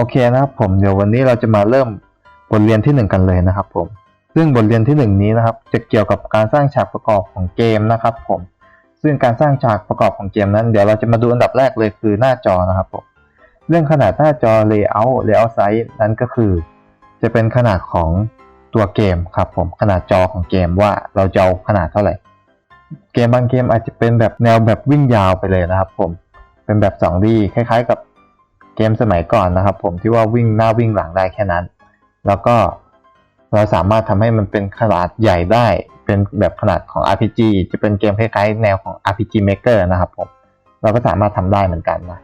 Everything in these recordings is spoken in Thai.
โอเคนะครับผมเดี๋ยววันนี้เราจะมาเริ่มบทเรียนที่หนึ่งกันเลยนะครับผมซึ่งบทเรียนที่หนึ่งนี้นะครับ จะเกี่ยวกับการสร้างฉากประกอบของเกมนะครับผมซึ่งการสร้างฉากประกอบของเกมนั้น เดี๋ยวเราจะมาดูอันดับแรกเลยคือหน้าจอนะครับผมเรื่องขนาดหน้าจอ layout layout size นั้นก็คือ จะเป็นขนาดของตัวเกมครับผมขนาดจอของเกมว่าเราจะเอาขนาดเท่าไหร่ เกมบางเกมอาจจะเป็นแบบแนวแบบวิ่งยาวไปเลยนะครับผมเป็นแบบ 2D คล้ายๆ กับ เกมสมัยก่อนนะครับ ผมที่ว่าวิ่งหน้าวิ่งหลังได้แค่นั้น แล้วก็เราสามารถทำให้มันเป็นขนาดใหญ่ได้ เป็นแบบขนาดของ RPG จะเป็นเกมคล้ายๆแนวของ RPG Maker นะครับผมเราก็สามารถทำได้เหมือนกันนะ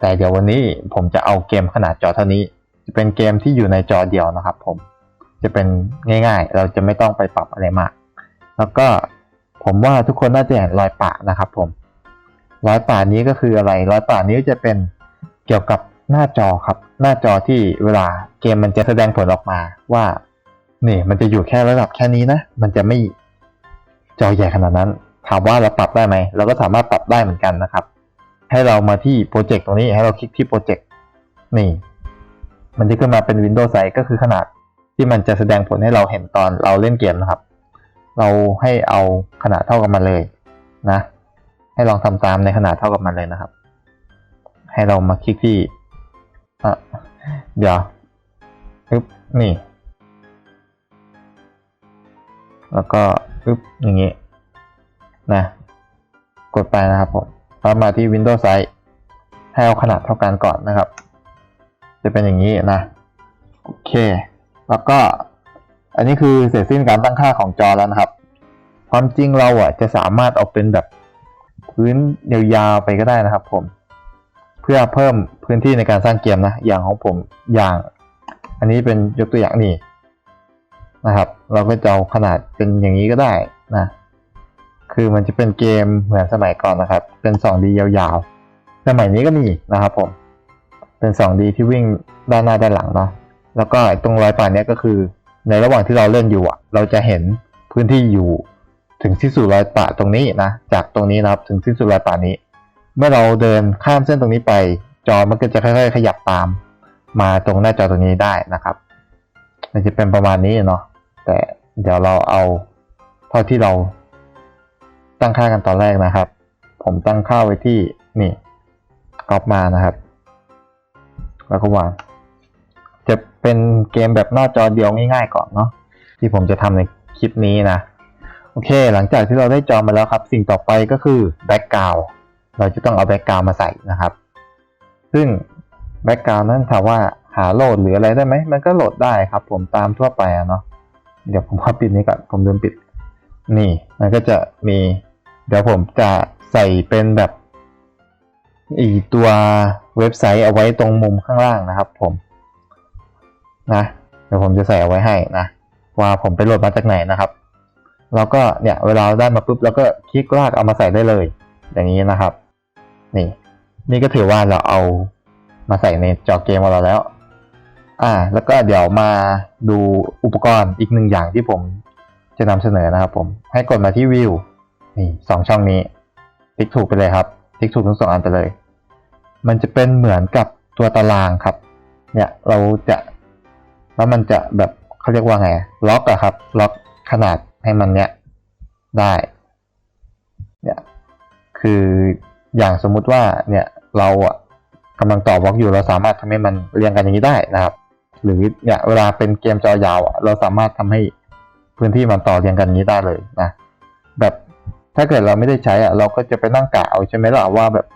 แต่เดี๋ยววันนี้ผมจะเอาเกมขนาดจอเท่านี้ จะเป็นเกมที่อยู่ในจอเดียวนะครับ ผมจะเป็นง่ายๆ เราจะไม่ต้องไปปรับอะไรมาก แล้วก็ผมว่าทุกคนน่าจะเห็นรอยปะนะครับ ผมรอยปะนี้ก็คืออะไรรอยปะนี้จะเป็นเกี่ยวกับ หน้าจอครับ หน้าจอที่เวลาเกมมันจะแสดงผลออกมาว่านี่มันจะอยู่แค่ระดับแค่นี้นะ มันจะไม่จอใหญ่ขนาดนั้น ถามว่าเราปรับได้ไหม เราก็สามารถปรับได้เหมือนกันนะครับ ให้เรามาที่โปรเจกต์ตรงนี้ ให้เราคลิกที่โปรเจกต์นี่ มันจะขึ้นมาเป็น Windows Size ก็คือขนาดที่มันจะแสดงผลให้เราเห็นตอนเราเล่นเกมนะครับ เราให้เอาขนาดเท่ากับมันเลยนะ ให้ลองทำตามในขนาดเท่ากับมันเลยนะครับ ให้เรามาคลิกที่ อะเดี๋ยวปึ๊บนี่ แล้วก็ปึ๊บอย่างนี้นะ กดไปนะครับผมแล้วมาที่ Windows Size ให้เอาขนาดเท่ากันก่อนนะครับ จะเป็นอย่างนี้นะ โอเค แล้วก็อันนี้คือเสร็จสิ้นการตั้งค่าของจอแล้วนะครับ ความจริงเราอะจะสามารถเอาเป็นแบบพื้นยาวๆไปก็ได้นะครับผม เพื่อเพิ่มพื้นที่ในการสร้างเกมนะ อย่างของผมอย่าง อันนี้เป็นยกตัวอย่างนี่นะครับ เราก็จะเอาขนาดเป็นอย่างนี้ก็ได้นะ คือมันจะเป็นเกมเหมือนสมัยก่อนนะครับ เป็น 2D ยาวๆ สมัยนี้ก็มีนะครับผม เป็น 2D ที่วิ่งด้านหน้าด้านหลังเนาะ แล้วก็ตรงรอยป่านนี้ก็คือ ในระหว่างที่เราเล่นอยู่อะเราจะเห็นพื้นที่อยู่ถึงที่สุดรอยป่าตรงนี้นะ จากตรงนี้นะครับ ถึงที่สุดรอยป่านี้ เมื่อเราเดินข้ามเส้นตรงนี้ไป จอมันก็จะค่อยๆ ขยับตาม มาตรงหน้าจอตรงนี้ได้นะครับมันจะเป็นประมาณนี้เนาะแต่เดี๋ยวเราเอาเท่าที่เราตั้งค่ากันตอนแรกนะครับ ผมตั้งค่าไว้ที่นี่ก๊อปมานะครับ แล้วก็วางจะเป็นเกมแบบหน้าจอเดียวง่ายๆก่อนเนาะที่ผมจะทำในคลิปนี้นะ โอเค หลังจากที่เราได้จอมาแล้วครับ สิ่งต่อไปก็คือแบ็กกราว เราจะต้องเอาแบ็กกราวมาใส่นะครับ ซึ่งแบ็กกราวนั้นถามว่าหาโหลดหรืออะไรได้ไหม มันก็โหลดได้ครับ ผมตามทั่วไปเนาะ เดี๋ยวผมขอปิดนี้ก่อน ผมลืมปิด นี่ มันก็จะมี เดี๋ยวผมจะใส่เป็นแบบอีตัวเว็บไซต์เอาไว้ตรงมุมข้างล่างนะครับ ผม นะ เดี๋ยวผมจะใส่เอาไว้ให้นะ ว่าผมไปโหลดมาจากไหนนะครับแล้วก็เนี่ยเวลาได้มาปุ๊บแล้วก็คลิกลากเอามาใส่ได้เลย อย่างนี้นะครับ นี่ นี่ก็ถือว่าเราเอามาใส่ในจอเกมของเราแล้ว อ่า แล้วก็เดี๋ยวมาดูอุปกรณ์อีกหนึ่งอย่างที่ผมจะนำเสนอนะครับผม ให้กดมาที่วิวนี่สองช่องนี้ ติ๊กถูกไปเลยครับ ติ๊กถูกทั้งสองอันไปเลย มันจะเป็นเหมือนกับตัวตารางครับ เนี่ยเราจะ แล้วมันจะแบบเขาเรียกว่าไง ล็อกอะครับ ล็อกขนาดให้มันเนี้ยได้ เนี่ย คือ อย่างสมมุติว่าเนี่ยเราอะกำลังต่อบล็อกอยู่เราสามารถทำให้มันเรียงกันอย่างนี้ได้นะครับ หรือเนี่ยเวลาเป็นเกมจอยาวอะเราสามารถทำให้พื้นที่มันต่อเรียงกันอย่างนี้ได้เลยนะแบบถ้าเกิดเราไม่ได้ใช้อะเราก็จะไปนั่งกะเอาใช่ไหมล่ะว่าแบบ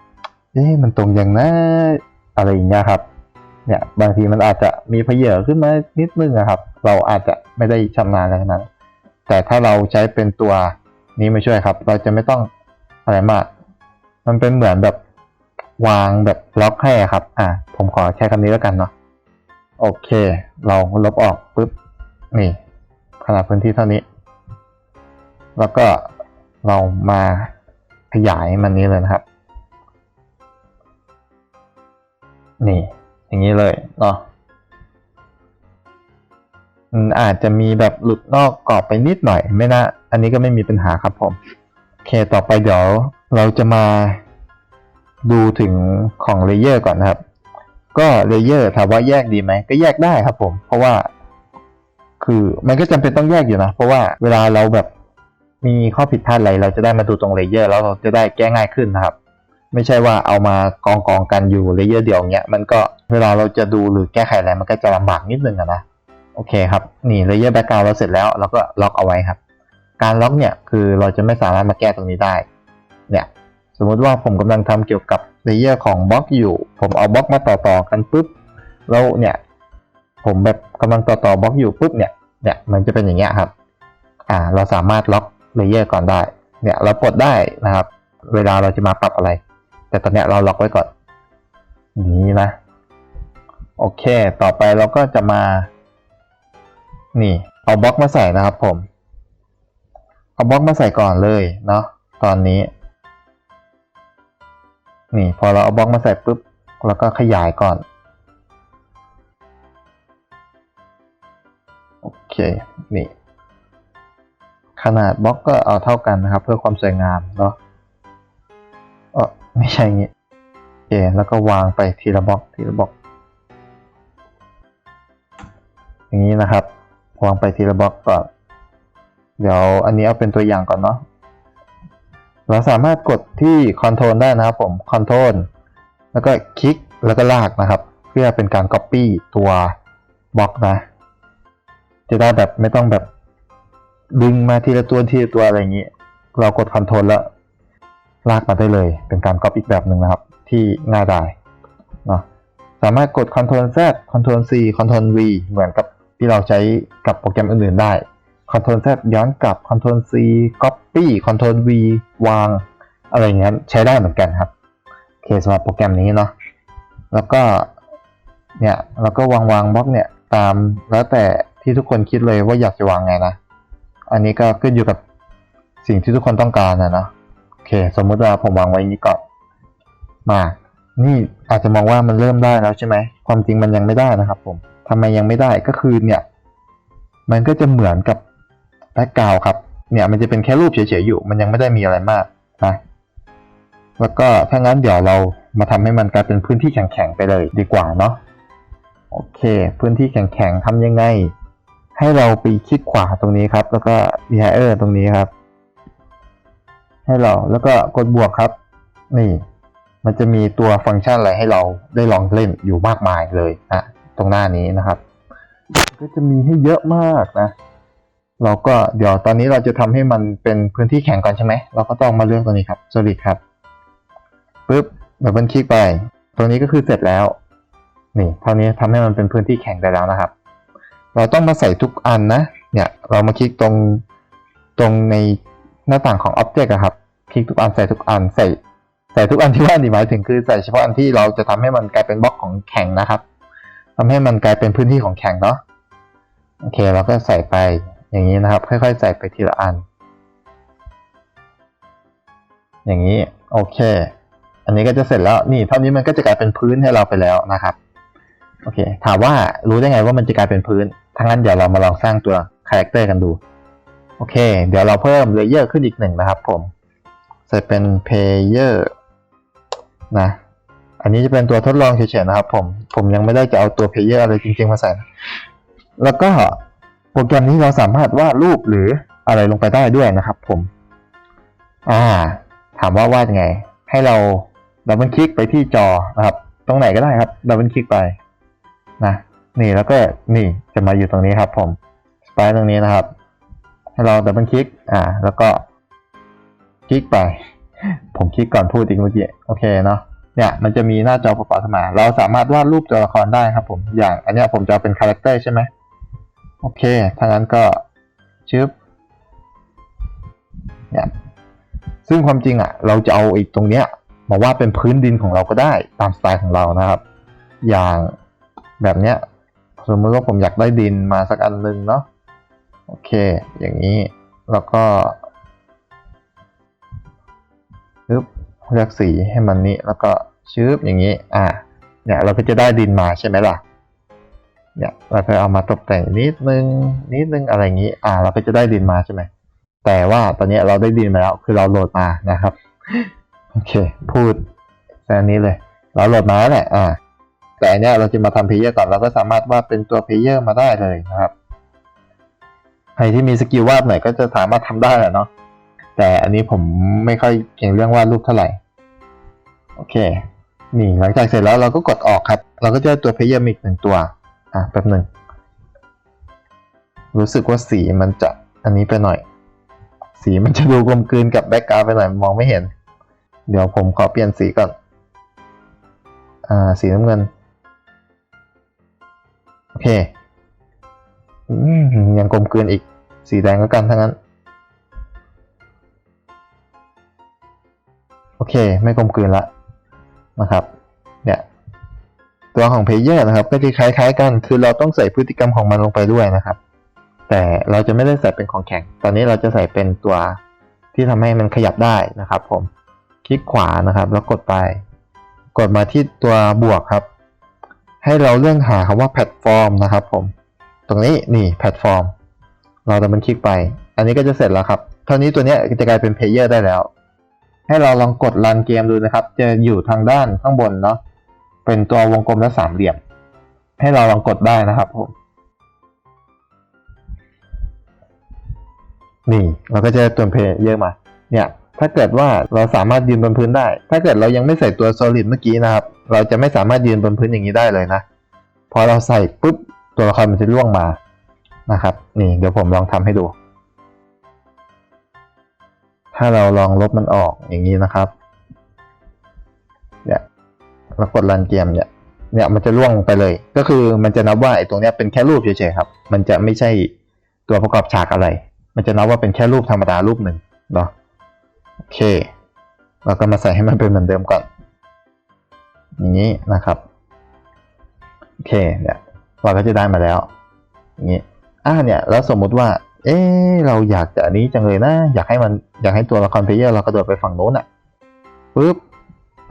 เอ๊ะมันตรงอย่างนะอะไรอย่างเงี้ยครับ เนี่ยบางทีมันอาจจะมีเพเยอขึ้นมานิดนึงนะครับ เราอาจจะไม่ได้ชำนาญอะไรนั้นแต่ถ้าเราใช้เป็นตัวนี้มาช่วยครับ เราจะไม่ต้องอะไรมาก มันเป็นเหมือนแบบวางแบบล็อกให้ครับ อ่า ผมขอใช้คำนี้แล้วกันเนาะ โอเค เราลบออกปุ๊บ นี่ ขนาดพื้นที่เท่านี้ แล้วก็เรามาขยายมันนี้เลยนะครับ นี่ อย่างนี้เลยเนาะมันอาจจะมีแบบหลุดนอกกรอบไปนิดหน่อย ไม่น่า อันนี้ก็ไม่มีปัญหาครับผม เคต่อไปเดี๋ยวเราจะมาดูถึงของเลเยอร์ก่อนนะครับ ก็เลเยอร์ถามว่าแยกดีไหมก็แยกได้ครับผม เพราะว่า คือมันก็จำเป็นต้องแยกอยู่นะ เพราะว่าเวลาเราแบบมีข้อผิดพลาดอะไร เราจะได้มาดูตรงเลเยอร์แล้วเราจะได้แก้ง่ายขึ้นนะครับ ไม่ใช่ว่าเอามากองกองกันอยู่เลเยอร์เดียวเนี้ยมันก็เวลาเราจะดูหรือแก้ไขอะไรมันก็จะลำบากนิดนึงอะนะโอเคครับ นี่เลเยอร์แบ็กกราวเราเสร็จแล้วเราก็ล็อกเอาไว้ครับ การล็อกเนี่ยคือเราจะไม่สามารถมาแก้ตรงนี้ได้ เนี่ยสมมุติว่าผมกำลังทำเกี่ยวกับเลเยอร์ของบล็อกอยู่ ผมเอาบล็อกมาต่อต่อๆกันปุ๊บแล้วเนี่ยผมแบบกำลังต่อต่อบล็อกอยู่ปุ๊บเนี่ยเนี่ยมันจะเป็นอย่างเงี้ยครับอ่าเราสามารถล็อกเลเยอร์ก่อนได้เนี่ยเราปลดได้นะครับ เวลาเราจะมาปรับอะไร แต่ตอนเนี้ยเราล็อกไว้ก่อนนี้นะโอเค ต่อไปเราก็จะมา นี่ เอาบล็อกมาใส่นะครับผม เอาบล็อกมาใส่ก่อนเลยเนาะตอนนี้ นี่พอเราเอาบล็อกมาใส่ปุ๊บแล้วก็ขยายก่อนโอเคนี่ขนาดบล็อกก็เอาเท่ากันนะครับ เพื่อความสวยงามเนาะเออไม่ใช่อย่างงี้โอเคแล้วก็วางไปทีละบล็อกทีละบล็อก อย่างนี้นะครับ วางไปทีละบล็อกก่อน เดี๋ยวอันนี้เอาเป็นตัวอย่างก่อนเนาะเราสามารถกดที่ Ctrl ได้นะครับผม Ctrl แล้วก็คลิกแล้วก็ลากนะครับ เพื่อเป็นการ Copy ตัวบล็อกนะ จะได้แบบไม่ต้องแบบดึงมาทีละตัวทีละตัวอะไรอย่างนี้ เรากด Ctrl แล้ว ลากมาได้เลย เป็นการ Copy อีกแบบหนึ่งนะครับ ที่ง่ายดายเนาะสามารถกด Ctrl Z Ctrl C Ctrl V เหมือนกับที่เราใช้กับโปรแกรมอื่นๆได้ Ctrl Z ย้อนกลับ Ctrl C Copy Ctrl V วาง อะไรอย่างเงี้ยใช้ได้เหมือนกันครับโอเคสำหรับโปรแกรมนี้เนาะแล้วก็เนี่ยแล้วก็วางวางบล็อกเนี่ยตามแล้วแต่ที่ทุกคนคิดเลยว่าอยากจะวางไงนะ อันนี้ก็ขึ้นอยู่กับสิ่งที่ทุกคนต้องการนะเนาะโอเค สมมุติว่าผมวางไว้อย่างนี้ก่อนมา นี่อาจจะมองว่ามันเริ่มได้แล้วใช่ไหมความจริงมันยังไม่ได้นะครับ ผมทำไมยังไม่ได้ก็คือเนี่ย มันก็จะเหมือนกับ แบ็กกราวครับ เนี่ยมันจะเป็นแค่รูปเฉยๆอยู่ มันยังไม่ได้มีอะไรมากนะแล้วก็ถ้างั้นเดี๋ยวเรามาทำให้มันกลายเป็นพื้นที่แข็งๆไปเลยดีกว่าเนาะโอเค พื้นที่แข็งๆทำยังไง ให้เราไปคลิกขวาตรงนี้ครับ แล้วก็ d h i r ตรงนี้ครับ ให้เราแล้วก็กดบวกครับ นี่ มันจะมีตัวฟังก์ชันอะไรให้เราได้ลองเล่นอยู่มากมายเลยนะตรงหน้านี้นะครับ ก็จะมีให้เยอะมากนะ เราก็เดี๋ยวตอนนี้เราจะทำให้มันเป็นพื้นที่แข็งก่อนใช่ไหม เราก็ต้องมาเลือกตัวนี้ครับ solid ครับปุ๊บดับเบิลคลิกไปตรงนี้ก็คือเสร็จแล้ว นี่เท่านี้ทำให้มันเป็นพื้นที่แข็งได้แล้วนะครับ เราต้องมาใส่ทุกอันนะ เนี่ย เรามาคลิกตรงตรงในหน้าต่างของ Object อะครับ คลิกทุกอันใส่ทุกอันใส่ใส่ทุกอันที่ว่านี่หมายถึงคือใส่เฉพาะอันที่เราจะทำให้มันกลายเป็นบล็อกของแข็งนะครับทำให้มันกลายเป็นพื้นที่ของแข็งเนาะ โอเค เราก็ใส่ไป อย่างนี้นะครับ ค่อยๆ ใส่ไปทีละอัน อย่างนี้โอเค อันนี้ก็จะเสร็จแล้วนี่เท่านี้มันก็จะกลายเป็นพื้นให้เราไปแล้วนะครับโอเค ถามว่ารู้ได้ไงว่ามันจะกลายเป็นพื้นทั้งนั้นเดี๋ยวเรามาลองสร้างตัวคาแรคเตอร์กันดูโอเค เดี๋ยวเราเพิ่มเลเยอร์ขึ้นอีกหนึ่งนะครับ ผมใส่เป็น Player นะอันนี้จะเป็นตัวทดลองเฉยๆนะครับผม ผมยังไม่ได้จะเอาตัว Player อะไรจริงๆมาใส่ แล้วก็ โปรแกรมนี้เราสามารถวาดรูปหรืออะไรลงไปได้ด้วยนะครับ ผม อ่า ถามว่าวาดยังไง ให้เราดับเบิลคลิกไปที่จอนะครับ ตรงไหนก็ได้ครับดับเบิลคลิกไปนะนี่แล้วก็นี่จะมาอยู่ตรงนี้ครับ ผมสไปตรงนี้นะครับ ให้เราดับเบิลคลิก อ่า แล้วก็คลิกไป ผมคลิกก่อนพูดอีกเมื่อกี้โอเคเนาะเนี่ยมันจะมีหน้าจอปรากฏขึ้นมา เราสามารถวาดรูปตัวละครได้ครับ ผมอย่างอันนี้ผมจะเป็นคาแรคเตอร์ใช่ไหม โอเค ถ้างั้นก็ชึบเนี่ยซึ่งความจริงอะ เราจะเอาอีกตรงเนี้ยมาว่าเป็นพื้นดินของเราก็ได้ตามสไตล์ของเรานะครับ อย่างแบบเนี้ยสมมติว่าผมอยากได้ดินมาสักอันหนึ่งเนาะโอเค อย่างนี้แล้วก็ปึ๊บเลือกสีให้มันนี้แล้วก็ชืบอย่างนี้ อ่าเนี่ยเราก็จะได้ดินมาใช่ไหมล่ะ เนี่ยเราก็เอามาตกแต่งนิดนึงนิดนึงอะไรอย่างนี้ อ่า เราก็จะได้ดินมาใช่ไหมแต่ว่าตอนนี้เราได้ดินมาแล้วคือเราโหลดมานะครับโอเค พูดแค่นี้เลย เราโหลดมาแล้วแหละอ่าแต่เนี้ยเราจะมาทำเพลเยอร์ก่อนเราก็สามารถวาดเป็นตัวเพลเยอร์มาได้เลยนะครับใครที่มีสกิลวาดหน่อยก็จะสามารถทำได้แหละเนาะแต่อันนี้ผมไม่ค่อยเก่งเรื่องวาดรูปเท่าไหร่ โอเค นี่หลังจากเสร็จแล้วเราก็กดออกครับ เราก็จะได้ตัวเพลเยอร์มีอีกหนึ่งตัว อะแป๊บหนึ่ง รู้สึกว่าสีมันจะอันนี้ไปหน่อย สีมันจะดูกลมกลืนกับแบ็กกราวไปหน่อยมองไม่เห็น เดี๋ยวผมขอเปลี่ยนสีก่อน อ่า สีน้ำเงิน โอเคอยังกลมกลืนอีก สีแดงก็กันทั้งนั้น โอเค ไม่กลมกลืนละนะครับ ตัวของเพลเยอร์นะครับก็จะคล้ายๆกัน คือเราต้องใส่พฤติกรรมของมันลงไปด้วยนะครับ แต่เราจะไม่ได้ใส่เป็นของแข็ง ตอนนี้เราจะใส่เป็นตัวที่ทำให้มันขยับได้นะครับ ผม คลิกขวานะครับ แล้วกดไป กดมาที่ตัวบวกครับ ให้เราเลื่อนหาคำว่าแพลตฟอร์มนะครับ ผม ตรงนี้นี่แพลตฟอร์ม เราจะมันคลิกไป อันนี้ก็จะเสร็จแล้วครับ เท่านี้ตัวนี้จะกลายเป็นเพลเยอร์ได้แล้ว ให้เราลองกดรันเกมดูนะครับ จะอยู่ทางด้านข้างบนเนาะ เป็นตัววงกลมและสามเหลี่ยม ให้เราลองกดได้นะครับผม นี่เราก็จะตัวเพลเยอร์มา เนี่ยถ้าเกิดว่าเราสามารถยืนบนพื้นได้ ถ้าเกิดเรายังไม่ใส่ตัว solid เมื่อกี้นะครับ เราจะไม่สามารถยืนบนพื้นอย่างนี้ได้เลยนะ พอเราใส่ปุ๊บตัวละครมันจะล่วงมานะครับ นี่เดี๋ยวผมลองทำให้ดู ถ้าเราลองลบมันออกอย่างนี้นะครับ เรากดรันเกมเนี่ยเนี่ยมันจะล่วงไปเลย ก็คือมันจะนับว่าไอ้ตรงเนี้ยเป็นแค่รูปเฉยๆครับ มันจะไม่ใช่ตัวประกอบฉากอะไร มันจะนับว่าเป็นแค่รูปธรรมดารูปหนึ่งเนาะโอเคเราก็มาใส่ให้มันเป็นเหมือนเดิมก่อน อย่างนี้นะครับ โอเคเนี่ยเราก็จะได้มาแล้วอย่างนี้อ่าเนี่ยแล้วสมมุติว่า เอ๊เราอยากจะอันนี้จังเลยนะ อยากให้มันอยากให้ตัวละครเพลเยอร์เรากระโดดไปฝั่งโน้นอะปุ๊บ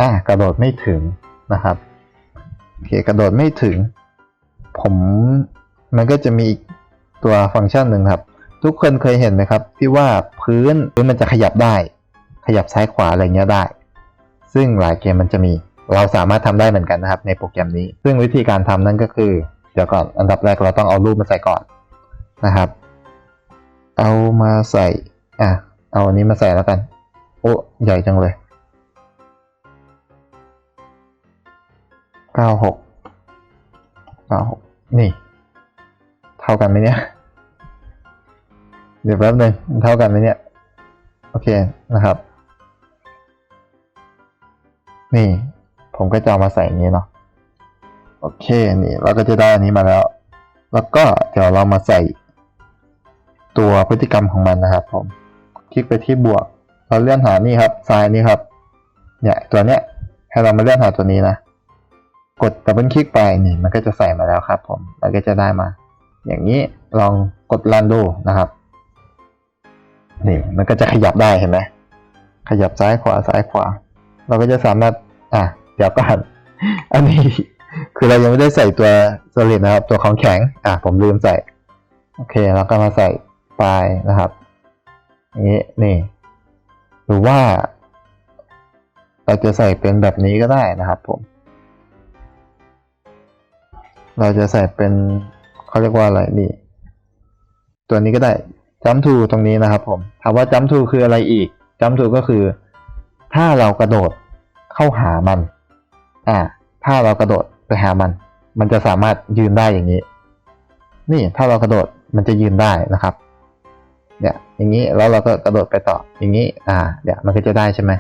อะกระโดดไม่ถึง นะครับโอเคกระโดดไม่ถึง ผมมันก็จะมีอีกตัวฟังก์ชันหนึ่งครับ ทุกคนเคยเห็นไหมครับ ที่ว่าพื้นพื้นมันจะขยับได้ ขยับซ้ายขวาอะไรเงี้ยได้ ซึ่งหลายเกมมันจะมี เราสามารถทำได้เหมือนกันนะครับ ในโปรแกรมนี้ ซึ่งวิธีการทำนั่นก็คือ เดี๋ยวก่อนอันดับแรกเราต้องเอารูปมาใส่ก่อนนะครับ เอามาใส่อะเอาอันนี้มาใส่แล้วกัน โอ้ใหญ่จังเลย เก้าหกเก้าหกนี่ เท่ากันไหมเนี่ย เดี๋ยวแป๊บหนึงมันเท่ากันไหมเนี่ย โอเคนะครับ นี่ ผมก็จะเอามาใส่อย่างนี้เนาะโอเค นี่เราก็จะได้อันนี้มาแล้ว แล้วก็เดี๋ยวเรามาใส่ตัวพฤติกรรมของมันนะครับ ผม คลิกไปที่บวก เราเลื่อนหานี่ครับซ้ายนี่ครับ เนี่ยตัวเนี้ยให้เรามาเลื่อนหาตัวนี้นะ กดดับเบิลคลิกไปนี่มันก็จะใส่มาแล้วครับผมเราก็จะได้มา อย่างนี้ลองกดรันดูนะครับนี่มันก็จะขยับได้เห็นไหมขยับซ้ายขวาซ้ายขวา เราก็จะสามารถอะเดี๋ยวก่อนอันนี้ คือเรายังไม่ได้ใส่ตัว solid นะครับ ตัวของแข็งอะผมลืมใส่ โอเคแล้วก็มาใส่ปลายนะครับอย่างนี้นี่ หรือว่า เราจะใส่เป็นแบบนี้ก็ได้นะครับผม เราจะใส่เป็นเขาเรียกว่าอะไรนี่ ตัวนี้ก็ได้จัมทูตรงนี้นะครับผมถามว่าจัมทูคืออะไรอีกจัมทูก็คือ ถ้าเรากระโดดเข้าหามัน อ่า ถ้าเรากระโดดไปหามัน มันจะสามารถยืนได้อย่างนี้ นี่ถ้าเรากระโดดมันจะยืนได้นะครับ เนี่ย อย่างนี้แล้วเราก็กระโดดไปต่ออย่างนี้ อ่าเดี๋ยวมันก็จะได้ใช่ไหม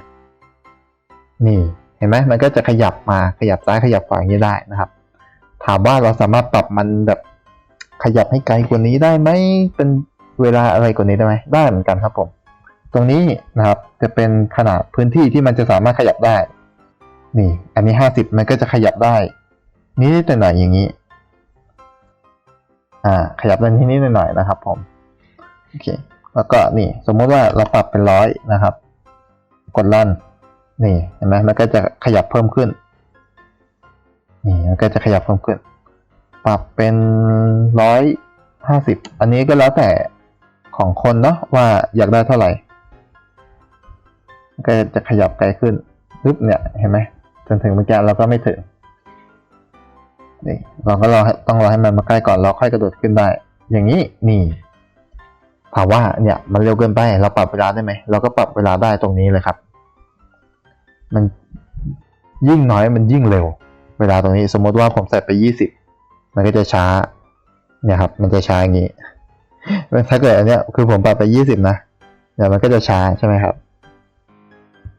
นี่ เห็นไหมมันก็จะขยับมาขยับซ้ายขยับขวาอย่างนี้ได้นะครับ ถามว่าเราสามารถปรับมันแบบขยับให้ไกลกว่านี้ได้ไหมเป็นเวลาอะไรกว่านี้ได้ไหมได้เหมือนกันครับผม ตรงนี้นะครับจะเป็นขนาดพื้นที่ที่มันจะสามารถขยับได้ นี่ อันนี้ห้าสิบมันก็จะขยับได้นิดๆหน่อยอย่างนี้ อ่า ขยับได้นิดๆหน่อยๆนะครับ ผมโอเคแล้วก็นี่ สมมติว่าเราปรับเป็นร้อยนะครับ กดลั่นนี่เห็นไหมมันก็จะขยับเพิ่มขึ้น นี่มันก็จะขยับเพิ่มขึ้นปรับเป็นร้อยห้าสิบอันนี้ก็แล้วแต่ของคนเนาะว่าอยากได้เท่าไหร่ ก็จะขยับไกลขึ้นปึ๊บเนี่ยเห็นไหมจนถึงเมื่อกี้เราก็ไม่ถึงนี่เราก็รอให้ต้องรอให้มันมาใกล้ก่อนเราค่อยกระโดดขึ้นได้ อย่างนี้นี่ถามว่าเนี่ยมันเร็วเกินไปเราปรับเวลาได้ไหมเราก็ปรับเวลาได้ตรงนี้เลยครับ มันยิ่งน้อยมันยิ่งเร็ว วลาตรงนี้สมมติว่าผมใส่ไปยี่สิบมันก็จะช้าเนี่ยครับ มันจะช้าอย่างนี้ ถ้าเกิดอันเนี้ยคือผมปรับไปยี่สิบนะเดี๋ยวมันก็จะช้าใช่ไหมครับ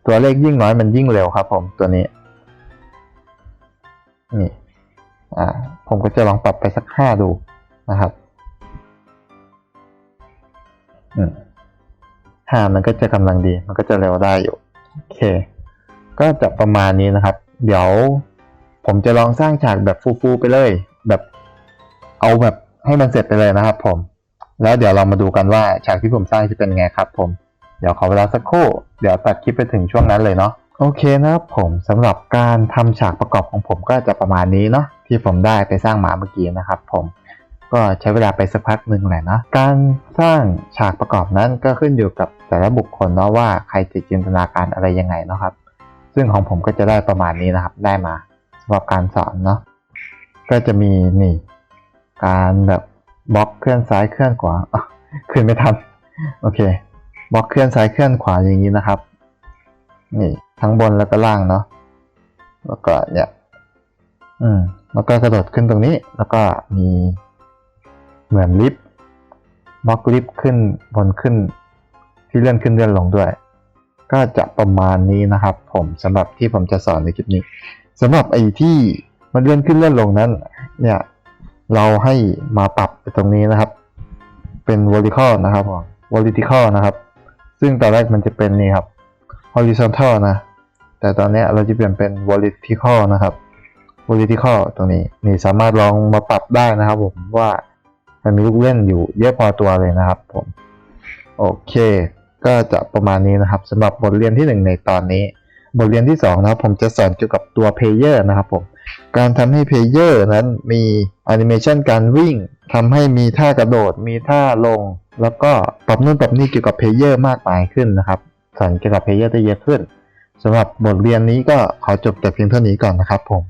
ตัวเลขยิ่งน้อยมันยิ่งเร็วครับ ผมตัวนี้นี่อ่าผมก็จะลองปรับไปสักห้าดูนะครับอืมห้ามันก็จะกำลังดี มันก็จะเร็วได้อยู่ โอเค ก็จะประมาณนี้นะครับ เดี๋ยว ผมจะลองสร้างฉากแบบฟูๆไปเลย แบบเอาแบบให้มันเสร็จไปเลยนะครับ ผม แล้วเดี๋ยวเรามาดูกันว่าฉากที่ผมสร้างจะเป็นไงครับ ผม เดี๋ยวขอเวลาสักครู่เดี๋ยวตัดคลิปไปถึงช่วงนั้นเลยเนาะโอเคนะครับผมสำหรับการทำฉากประกอบของผมก็จะประมาณนี้เนาะที่ผมได้ไปสร้างหมาเมื่อกี้นะครับ ผมก็ใช้เวลาไปสักพักหนึ่งแหละนะ การสร้างฉากประกอบนั้นก็ขึ้นอยู่กับแต่ละบุคคลเนาะว่าใครจะจินตนาการอะไรยังไงเนาะครับ ซึ่งของผมก็จะได้ประมาณนี้นะครับ ได้มา สำหรับการสอนเนาะก็จะมีนี่การแบบบล็อกเคลื่อนซ้ายเคลื่อนขวาขึ้นไม่ทันโอเคบล็อกเคลื่อนซ้ายเคลื่อนขวาอย่างนี้นะครับ นี่ทั้งบนแล้วก็ล่างเนาะแล้วก็เนี่ยอืมแล้วก็กระโดดขึ้นตรงนี้ แล้วก็มีเหมือนลิฟต์บล็อกลิฟต์ขึ้นบนขึ้น ที่เลื่อนขึ้นเลื่อนลงด้วย ก็จะประมาณนี้นะครับ ผมสำหรับที่ผมจะสอนในคลิปนี้ สำหรับไอ้ที่มันเลื่อนขึ้นเลื่อนลงนั้น เนี่ย เราให้มาปรับตรงนี้นะครับ เป็น vertical นะครับผม vertical นะครับ ซึ่งตอนแรกมันจะเป็นนี่ครับ horizontal นะ แต่ตอนนี้เราจะเปลี่ยนเป็น vertical นะครับ vertical ตรงนี้นี่สามารถลองมาปรับได้นะครับ ผมว่ามันมีลูกเล่นอยู่เยอะพอตัวเลยนะครับ ผม โอเค ก็จะประมาณนี้นะครับสำหรับบทเรียนที่หนึ่งในตอนนี้ บทเรียนที่สองนะครับผมจะสอนเกี่ยวกับตัวเพลเยอร์นะครับผมการทำให้เพลเยอร์นั้นมีแอนิเมชันการวิ่งทำให้มีท่ากระโดด มีท่าลง แล้วก็ปรับนู่นปรับนี่เกี่ยวกับเพลเยอร์มากมายขึ้นนะครับสอนเกี่ยวกับเพลเยอร์ได้เยอะขึ้นสำหรับบทเรียนนี้ก็ขอจบแต่เพียงเท่านี้ก่อนนะครับผม